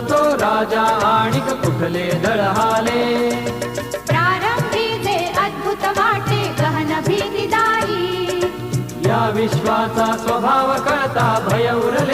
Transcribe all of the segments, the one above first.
तो राजा आणि कुठले दळहाले? प्रारंभी ते अद्भुत वाटे गहन भीतीदायी. या विश्वाचा स्वभाव कळता भय उरले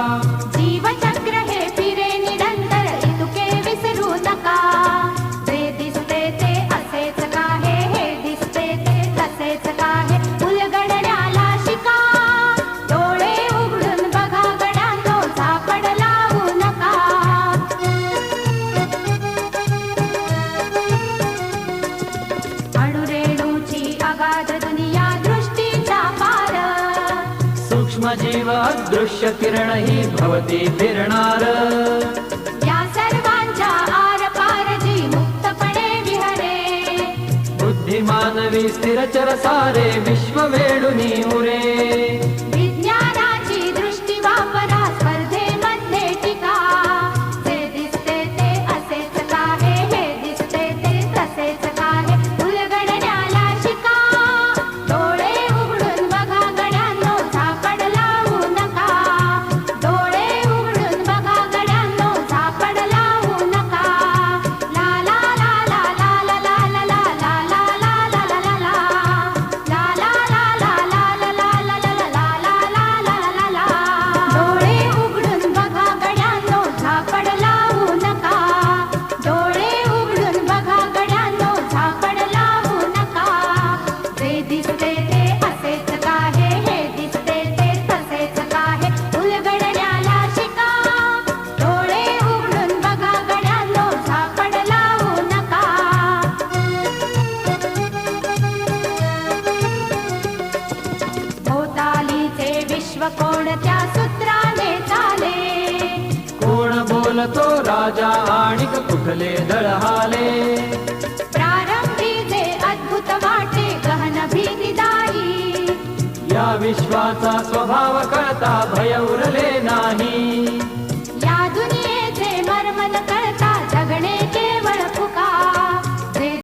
सूक्ष्मजीव दृश्य किरणही भवती फिरणार. या सर्वांच्या आरपार जी मुक्तपणे विहरे. बुद्धिमानवी स्थिरचर सारे विश्व वेडुनी उरे. तो राजा आणि कुठले दळहाले? प्रारंभी ते अद्भुत वाटे गहन भीतीदारी या विश्वाचा स्वभाव कळता भय उरले.